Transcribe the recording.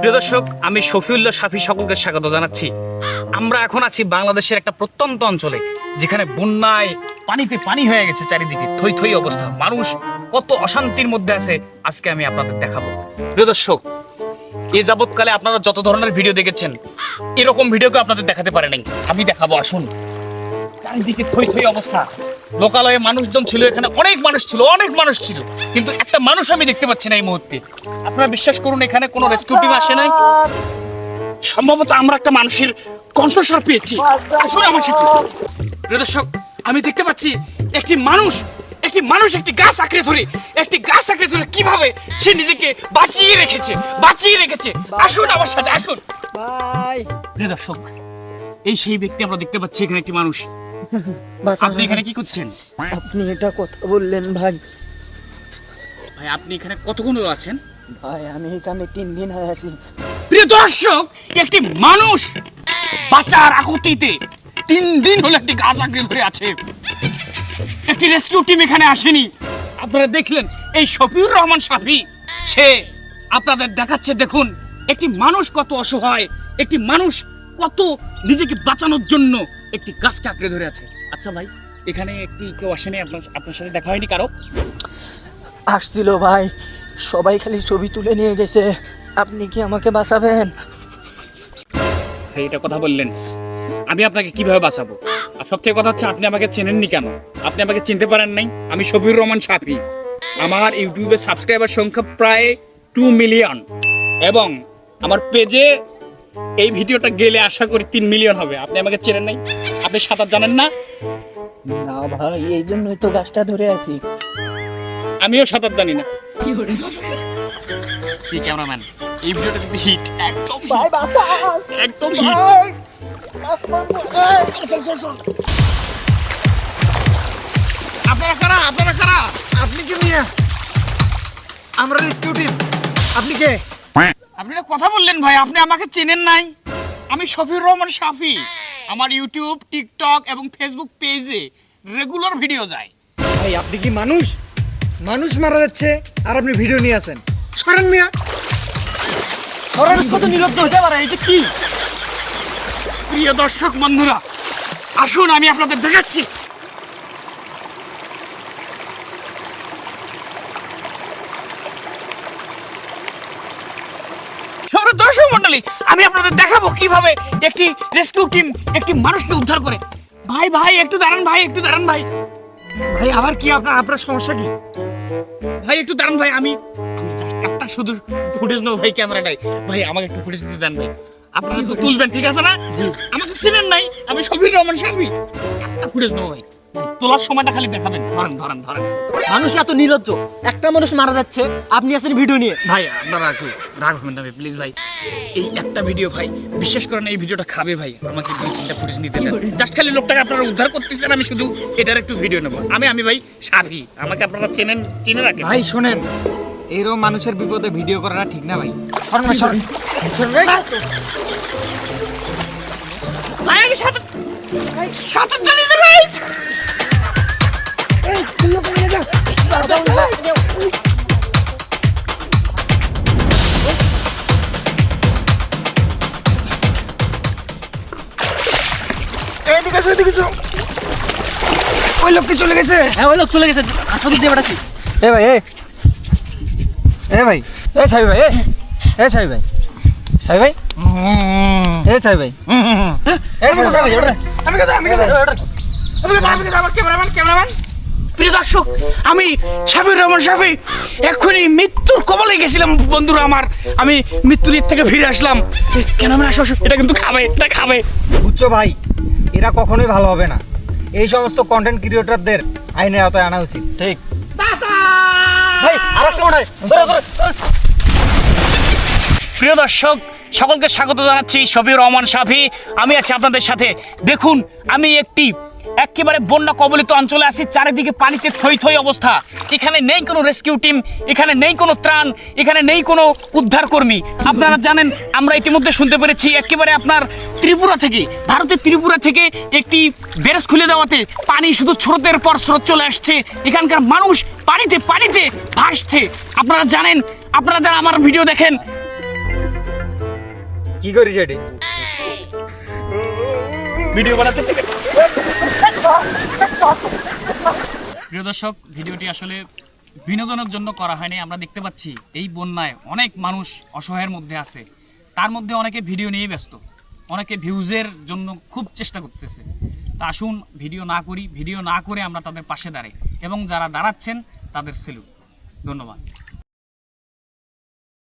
প্রিয় দর্শক, আমি শফিউল্লাহ সাফি সকলকে স্বাগত জানাচ্ছি। আমরা এখন আছি বাংলাদেশের একটা প্রত্যন্ত অঞ্চলে, যেখানে বন্যায় পানিতে পানি হয়ে গেছে চারিদিকে। থই থই অবস্থা। মানুষ কত অশান্তির মধ্যে আছে, আজকে আমি আপনাদের দেখাবো। প্রিয় দর্শক, এ যাবৎকালে আপনারা যত ধরনের ভিডিও দেখেছেন, এরকম ভিডিও কেউ আপনাদের দেখাতে পারে নাই আমি দেখাবো, আসুন। চারিদিকে থই থই অবস্থা। লোকালয়ে মানুষজন ছিল এখানে অনেক মানুষ ছিল অনেক মানুষ ছিল। কিন্তু একটা মানুষ আমি দেখতে পাচ্ছি না এই মুহূর্তে। আপনারা বিশ্বাস করুন এখানে কোনো রেস্কিউ টিম আসে নাই। সম্ভবত আমরা একটা মানুষের কণ্ঠস্বর পেয়েছি। আসলে আমার সাথে। প্রিয় দর্শক আমি দেখতে পাচ্ছি একটি মানুষ একটি মানুষ একটি গাছ আঁকড়ে ধরে একটি গাছ আঁকড়ে ধরে কীভাবে সে নিজেকে বাঁচিয়ে রেখেছে বাঁচিয়ে রেখেছে। আসুন আমার সাথে আসুন। ভাই। প্রিয় দর্শক এই সেই ব্যক্তি আমরা দেখতে পাচ্ছি এখানে একটি মানুষ। আপনি এখানে কি করছেন? আপনি এটা কথা বললেন ভাই। ভাই আপনি এখানে কতক্ষণ আছেন? ভাই আমি এখানে তিন দিন হয়ে আছি। প্রিয় দর্শক একটি মানুষ বাঁচার আকুতিতে তিন দিন হলো একটি গাছ আঁকড়ে ধরে আছে। একটি রেস্কিউ টিম এখানে আসেনি। আপনারা দেখলেন এই শফিউর রহমান সাফি সে আপনাদের দেখাচ্ছে দেখুন একটি মানুষ কত অসহায় একটি মানুষ কত নিজেকে বাঁচানোর জন্য একটি গাছকে আঁকড়ে ধরে আছে। আচ্ছা ভাই এখানে একটি কেউ আসেনি? আপনার আপনার সাথে দেখা হয়নি কারও? আসছিল ভাই। সবাই খালি ছবি তুলে নিয়ে গেছে। আপনি কি আমাকে বাঁচাবেন? ভাই এটা কথা বললেন। আমি আপনাকে কীভাবে বাঁচাবো? আর সব থেকে কথা হচ্ছে আপনি আমাকে চেনেননি কেন? আপনি আমাকে চিনতে পারেন নাই। আমি শফিউর রহমান সাফি আমার ইউটিউবে সাবস্ক্রাইবার সংখ্যা প্রায় টু মিলিয়ন এবং আমার পেজে এই ভিডিওটা গেলে আশা করি তিন মিলিয়ন হবে। আপনি আমাকে চেনেন নাই? আপনি সাঁতার জানেন না? না ভাই এই জন্যই তো গাছটা ধরে আছি। আমিও সাঁতার জানি না। কি ক্যামেরাম্যান এই ভিডিওটা কিন্তু হিট একদম ভাই বাঁচান একদম হিট। আপনারা কারা? আপনারা কারা? আপনি কে নিয়ে আমরা রেস্কিউ টিম আপনি কে? আপনি একটা কথা বললেন ভাই আপনি আমাকে চেনেন নাই। আমি শফিউর রহমান শাফি। আমার ইউটিউব টিকটক এবং ফেসবুক পেজে রেগুলার ভিডিও যায়। ভাই আপনি কি মানুষ? মানুষ মারা যাচ্ছে আর আপনি ভিডিও নিয়ে আসেন সরেন মিয়া। খরচ কত নিরজ্জ হতে পারে এটা কি? প্রিয় দর্শক বন্ধুরা আসুন আমি আপনাদের দেখাচ্ছি। সবার দর্শক মন্ডলী আমি আপনাদের দেখাবো কীভাবে একটি রেস্কিউ টিম একটি মানুষকে উদ্ধার করে। ভাই ভাই একটু দাঁড়ান ভাই একটু দাঁড়ান ভাই। ভাই আবার কি আপনার আপনার সমস্যা কি? ভাই একটু দাঁড়ান ভাই আমি একটা শুধু ফুটেজ নেব ভাই ক্যামেরাটাই ভাই আমাকে একটু ফুটেজ দিতে দেন ভাই। আপনারা তো তুলবেন ঠিক আছে না? জি। আমাকে চিনেন নাই আমি শফির রহমান সাহেবি একটা ফুটেজ নেব ভাই। তোলার সময়টা খালি দেখাবেন। ধরেন ধরেন ধরেন। মানুষ এত নিরজ্জ একটা মানুষ মারা যাচ্ছে আপনি আছেন ভিডিও নিয়ে। ভাই আপনারা একটু রাগ হবেন না প্লিজ ভাই। এই একটা ভিডিও ভাই বিশেষ করে এই ভিডিওটা খাবে ভাই। আমাকে দুই তিনটা ফুটেজ নিতে দেন। জাস্ট খালি লোকটাকে আপনারা উদ্ধার করতেছেন আমি শুধু এটার একটু ভিডিও নেব। আমি আমি ভাই সাফি আমাকে আপনারা চেনেন চিনে রাখেন ভাই শোনেন এরকম মানুষের বিপদে ভিডিও করাটা ঠিক না ভাই। ভাই আমি সাথে সাথে জানি না ভাই এইদিকে এসো, এদিকে এসো। ওই লোকটি চলে গেছে হ্যাঁ ওই লোক চলে গেছে হাসপাতাল দিয়ে পাঠাচ্ছি এ ভাই এ এ ভাই এ সাহেব ভাই এ এ সাহেব ভাই সাহেব ভাই এ সাহেব ভাই এ সাহেব ভাই ওটা আমি কথা আমি কথা আমি কথা আমি কথা আমার ক্যামেরাম্যান ক্যামেরাম্যান প্রিয় দর্শক আমি সাবির রহমান সাফি এক্ষুনি মৃত্যুর কবলে গেছিলাম বন্ধুরা আমার। আমি মৃত্যুর দিক থেকে ফিরে আসলাম। ক্যামেরা আসো আসো, এটা কিন্তু খাবে এটা খাবে। বুঝছ ভাই এরা কখনোই ভালো হবে না। এই সমস্ত কন্টেন্ট ক্রিয়েটরদের আইনের আওতায় আনা উচিত। ঠিক? ভাই মনে হয়। প্রিয় দর্শক সকলকে স্বাগত জানাচ্ছি শফিউর রহমান সাফি। আমি আছি আপনাদের সাথে। দেখুন আমি একটি একেবারে বন্যা কবলিত অঞ্চলে আছি চারিদিকে পানিতে থই থই অবস্থা। এখানে নেই কোনো রেস্কিউ টিম এখানে নেই কোনো ত্রাণ এখানে নেই কোনো উদ্ধার কর্মী আপনারা জানেন আমরা ইতিমধ্যে শুনতে পেরেছি একেবারে আপনার ত্রিপুরা থেকে ভারতের ত্রিপুরা থেকে একটি ব্যারেজ খুলে দেওয়াতে পানি শুধু স্রোতের পর স্রোত চলে আসছে। এখানকার মানুষ পানিতে পানিতে ভাসছে। আপনারা জানেন আপনারা যারা আমার ভিডিও দেখেন কি করিস এটি? ভিডিও বানাতে প্রিয় দর্শক, ভিডিওটি আসলে বিনোদনের জন্য করা হয়নি। আমরা দেখতে পাচ্ছি এই বন্যায় অনেক মানুষ অসহায়ের মধ্যে আছে। তার মধ্যে অনেকে ভিডিও নিয়ে ব্যস্ত। অনেকে ভিউজের জন্য খুব চেষ্টা করতেছে। তা আসুন, ভিডিও না করি, ভিডিও না করে আমরা তাদের পাশে দাঁড়াই এবং যারা দাঁড়াচ্ছেন তাদের সেলুট। ধন্যবাদ।